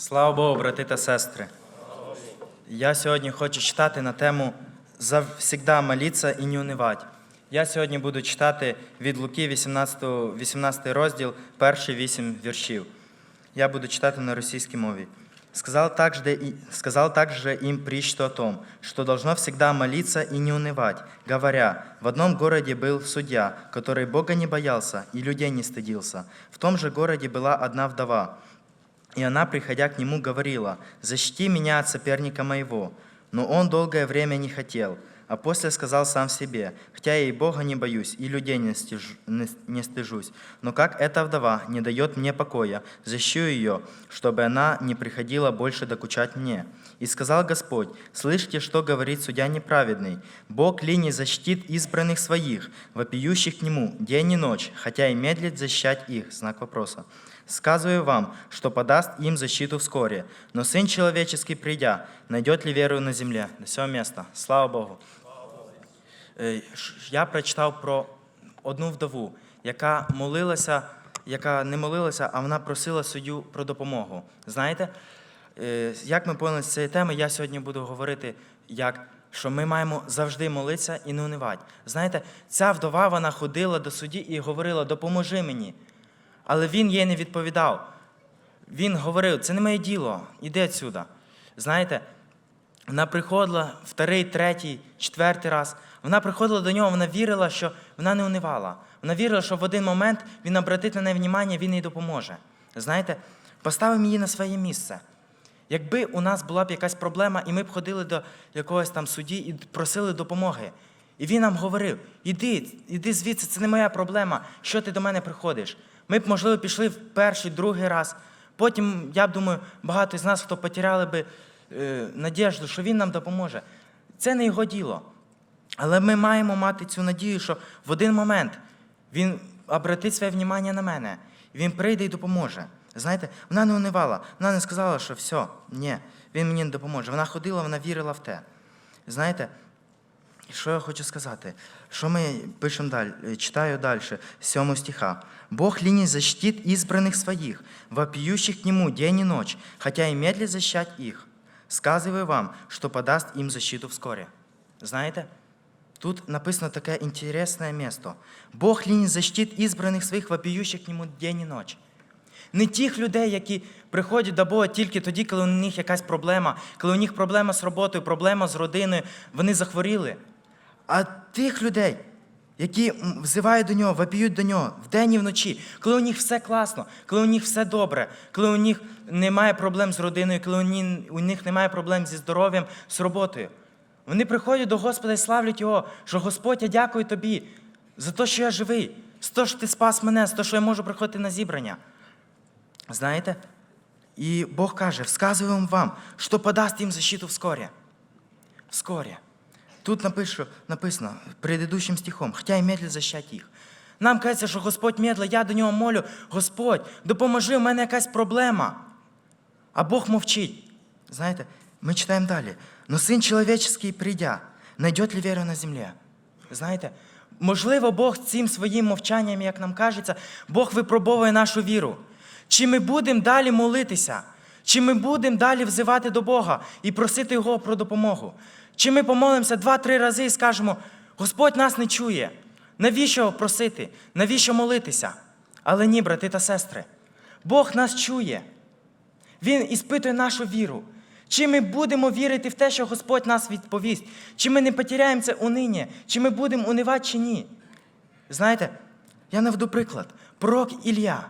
Слава Богу, брати та сестри. Я сьогодні хочу читати на тему «Завсегда молитися і не унивать». Я сьогодні буду читати від Луки 18, 18 розділ, перші вісім віршів. Я буду читати на російській мові. Сказал также, и, сказал также им притчу о том, что должно всегда молиться и не унывать, говоря, в одном городе был судья, который Бога не боялся и людей не стыдился. В том же городе была одна вдова, и она, приходя к нему, говорила, «Защити меня от соперника моего». Но он долгое время не хотел, а после сказал сам себе, «Хотя я и Бога не боюсь, и людей не, стыж- не- стыжусь, но как эта вдова не дает мне покоя, защищу ее, чтобы она не приходила больше докучать мне». И сказал Господь, «Слышите, что говорит судья неправедный? Бог ли не защитит избранных своих, вопиющих к Нему день и ночь, хотя и медлит защищать их?» Знак вопроса. Сказываю вам, что подаст им защиту вскоре. Но Сын Человеческий, придя, найдет ли веру на земле? До сього места. Слава Богу. Е, Я прочитав про одну вдову, яка молилася, яка не молилася, а вона просила суддю про допомогу. Знаєте, е, як ми поняли з цієї теми, я сьогодні буду говорити, як що ми маємо завжди молитися і не унивати. Знаєте, ця вдова вона ходила до судді і говорила: допоможи мені. Але він їй не відповідав. Він говорив, це не моє діло, іди відсюди. Знаєте, вона приходила вторий, третій, четвертий раз. Вона приходила до нього, вона вірила, що вона не унивала. Вона вірила, що в один момент він обратить на неї внимання, він їй допоможе. Знаєте, поставимо її на своє місце. Якби у нас була б якась проблема, і ми б ходили до якогось там судді і просили допомоги. І він нам говорив: іди, іди звідси, це не моя проблема. Що ти до мене приходиш? Ми б, можливо, пішли в перший, другий раз. Потім, я думаю, багато з нас, хто потеряли би е, надіжду, що він нам допоможе. Це не його діло. Але ми маємо мати цю надію, що в один момент він обратить своє внимання на мене, він прийде і допоможе. Знаєте, вона не унивала, вона не сказала, що все, ні, він мені не допоможе. Вона ходила, вона вірила в те. Знаєте, що я хочу сказати? Що ми пишемо далі? Читаю далі, з 7 стиха. «Бог ли не защитит избранных своих, вопиющих к Нему день и ночь, хотя и медлит защищать их? Сказываю вам, что подаст им защиту вскоре». Знаєте, тут написано таке інтересне місто. «Бог ли не защитит избранных своих, вопиющих к Нему день и ночь?» Не тих людей, які приходять до Бога тільки тоді, коли у них якась проблема, коли у них проблема з роботою, проблема з родиною, вони захворіли. А тих людей, які взивають до нього, вопіють до нього вдень і вночі, коли у них все класно, коли у них все добре, коли у них немає проблем з родиною, коли у них немає проблем зі здоров'ям, з роботою. Вони приходять до Господа і славлять Його, що Господь, я дякую тобі за те, що я живий, за те, що ти спас мене, за те, що я можу приходити на зібрання. Знаєте? І Бог каже, всказуємо вам, що подасть їм защиту вскоре. Вскоре. Тут напишу, написано предыдущим стихом, хотя і медлить защать їх. Нам кажеться, що Господь медлить, я до нього молю, Господь, допоможи, у мене якась проблема. А Бог мовчить. Знаєте, ми читаємо далі. Но Син чоловічий прийдя, найдет ли віру на землі? Знаєте, можливо, Бог цим своїм мовчанням, як нам кажеться, Бог випробовує нашу віру. Чи ми будемо далі молитися? Чи ми будемо далі взивати до Бога і просити Його про допомогу? Чи ми помолимося два-три рази і скажемо, Господь нас не чує. Навіщо просити? Навіщо молитися? Але ні, брати та сестри, Бог нас чує. Він іспитує нашу віру. Чи ми будемо вірити в те, що Господь нас відповість? Чи ми не потеряємо це унині? Чи ми будемо унивати, чи ні? Знаєте, я наведу приклад. Пророк Ілля.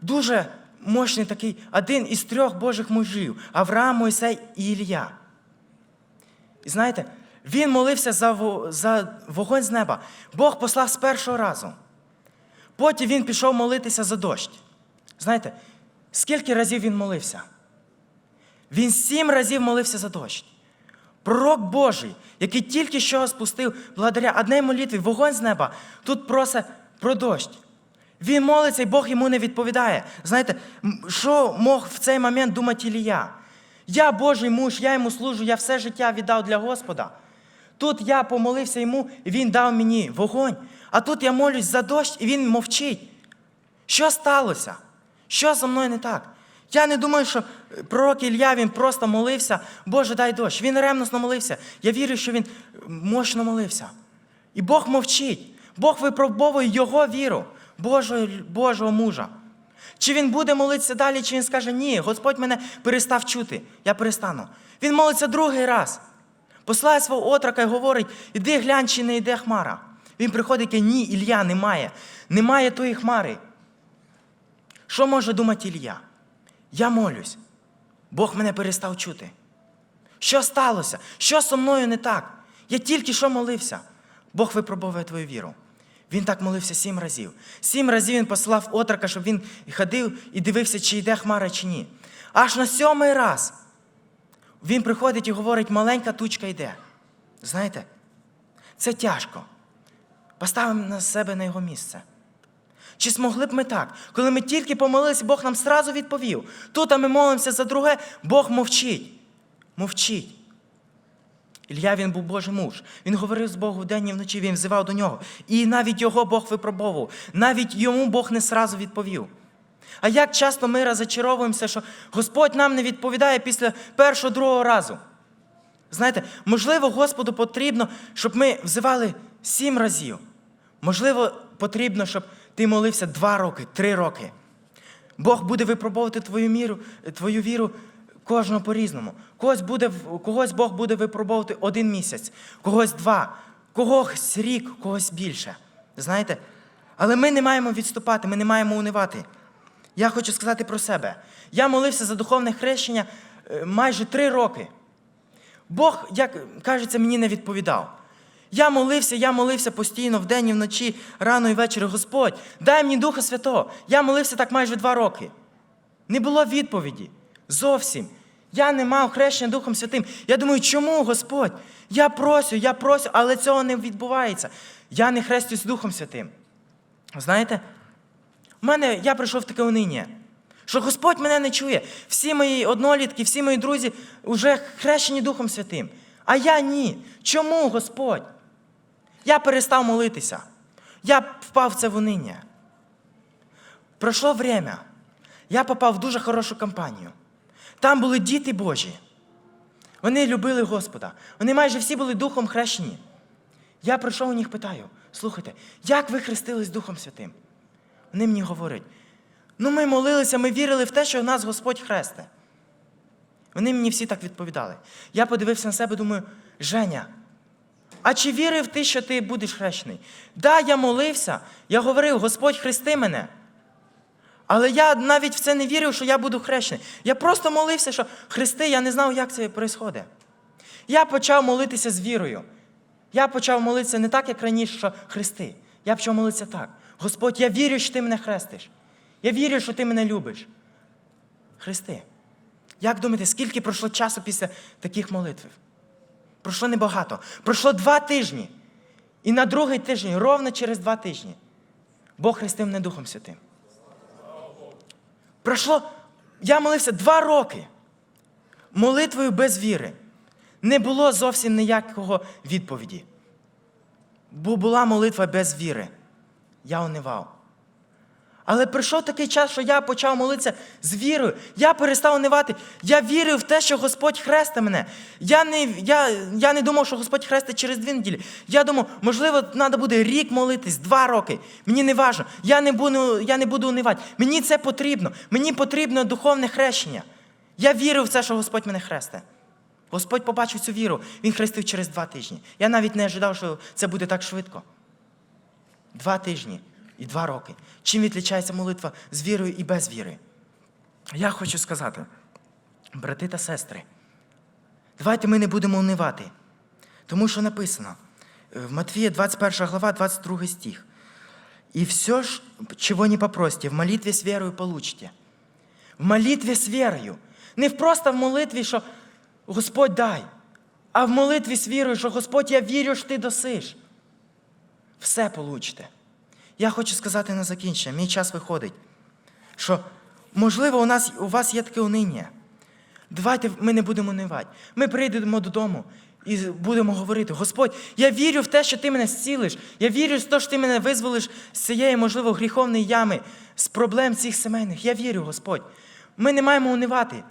Дуже мощний такий, один із трьох Божих мужів Авраам, Мойсей і Ілля. І знаєте, він молився за, за вогонь з неба. Бог послав з першого разу. Потім він пішов молитися за дощ. Знаєте, скільки разів він молився? Він сім разів молився за дощ. Пророк Божий, який тільки що спустив благодаря одній молитві вогонь з неба, тут просить про дощ. Він молиться, і Бог йому не відповідає. Знаєте, що мог в цей момент думати Ілія? Я Божий муж, я йому служу, я все життя віддав для Господа. Тут я помолився йому, і він дав мені вогонь. А тут я молюсь за дощ, і він мовчить. Що сталося? Що зі мною не так? Я не думаю, що пророк Ілля він просто молився, Боже, дай дощ. Він ревносно молився. Я вірю, що він мощно молився. І Бог мовчить. Бог випробовує його віру, Божого, Божого мужа. Чи він буде молитися далі, чи він скаже, ні, Господь мене перестав чути, я перестану. Він молиться другий раз. Послає свого отрока і говорить, іди глянь, чи не йде хмара. Він приходить і каже, ні, Ілля, немає. Немає тої хмари. Що може думати Ілля? Я молюсь. Бог мене перестав чути. Що сталося? Що зі мною не так? Я тільки що молився. Бог випробовує твою віру. Він так молився сім разів. Сім разів він послав отрока, щоб він ходив і дивився, чи йде хмара, чи ні. Аж на сьомий раз він приходить і говорить, маленька тучка йде. Знаєте, це тяжко. Поставимо на себе на його місце. Чи змогли б ми так? Коли ми тільки помолилися, Бог нам сразу відповів. Тут а ми молимося за друге, Бог мовчить. Мовчить. Ілля він був Божий муж. Він говорив з Богом вдень і вночі, він взивав до нього. І навіть його Бог випробовував. Навіть йому Бог не сразу відповів. А як часто ми розочаровуємося, що Господь нам не відповідає після першого, другого разу? Знаєте, можливо, Господу потрібно, щоб ми взивали сім разів. Можливо, потрібно, щоб ти молився два роки, три роки. Бог буде випробовувати твою міру, твою віру кожного по-різному. Когось, буде, когось Бог буде випробовувати один місяць, когось два, когось рік, когось більше. Знаєте? Але ми не маємо відступати, ми не маємо унивати. Я хочу сказати про себе. Я молився за духовне хрещення е, майже три роки. Бог, як кажеться, мені не відповідав. Я молився, я молився постійно вдень і вночі, рано і ввечері. Господь, дай мені Духа Святого. Я молився так майже два роки. Не було відповіді. Зовсім. Я не мав хрещення Духом Святим. Я думаю, чому, Господь? Я просю, я просю, але цього не відбувається. Я не хрестюсь Духом Святим. Знаєте, в мене я прийшов в таке униння, що Господь мене не чує. Всі мої однолітки, всі мої друзі вже хрещені Духом Святим. А я ні. Чому, Господь? Я перестав молитися. Я впав в це в униння. Пройшло время. Я попав в дуже хорошу компанію. Там були діти Божі. Вони любили Господа. Вони майже всі були Духом хрещені. Я прийшов у них питаю: слухайте, як ви хрестились Духом Святим? Вони мені говорять: ну ми молилися, ми вірили в те, що нас Господь хресте. Вони мені всі так відповідали. Я подивився на себе, думаю, Женя, а чи вірив ти, що ти будеш хрещений? Да, я молився, я говорив, Господь хрести мене. Але я навіть в це не вірив, що я буду хрещений. Я просто молився, що хрести, я не знав, як це відбувається. Я почав молитися з вірою. Я почав молитися не так, як раніше, що хрести. Я почав молитися так. Господь, я вірю, що ти мене хрестиш. Я вірю, що ти мене любиш. Христи. Як думаєте, скільки пройшло часу після таких молитв? Пройшло небагато. Пройшло два тижні. І на другий тиждень, ровно через два тижні, Бог хрестив мене Духом Святим. Пройшло, я молився два роки. Молитвою без віри. Не було зовсім ніякого відповіді. Бо була молитва без віри. Я унивав. Але прийшов такий час, що я почав молитися з вірою. Я перестав унивати. Я вірив в те, що Господь хресте мене. Я не, я, я не думав, що Господь хрестить через дві неділі. Я думав, можливо, треба буде рік молитись, два роки. Мені не важно. Я не буду, я не буду унивати. Мені це потрібно. Мені потрібно духовне хрещення. Я вірив в це, що Господь мене хресте. Господь побачив цю віру, Він хрестив через два тижні. Я навіть не ожидав, що це буде так швидко. Два тижні і два роки. Чим відрізняється молитва з вірою і без віри? Я хочу сказати, брати та сестри, давайте ми не будемо унивати. Тому що написано в Матвія 21 глава, 22 стих. «И все, ж, чего не попросите, в молитве с верою получите». В молитві з вірою. Не просто в молитві, що Господь дай, а в молитві з вірою, що Господь, я вірю, що ти досиш. Все получите. Я хочу сказати на закінчення, мій час виходить, що, можливо, у, нас, у вас є таке униння. Давайте ми не будемо унивати. Ми прийдемо додому і будемо говорити: Господь, я вірю в те, що ти мене зцілиш. Я вірю в те, що ти мене визволиш з цієї, можливо, гріховної ями, з проблем цих сімейних. Я вірю, Господь. Ми не маємо унивати.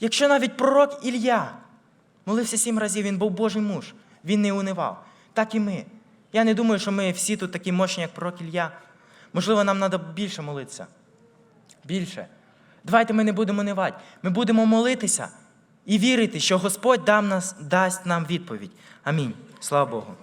Якщо навіть пророк Ілля молився сім разів, він був Божий муж, він не унивав. Так і ми. Я не думаю, що ми всі тут такі мощні, як пророк Ілля. Можливо, нам треба більше молитися. Більше. Давайте ми не будемо нивати. Ми будемо молитися і вірити, що Господь дам нас, дасть нам відповідь. Амінь. Слава Богу.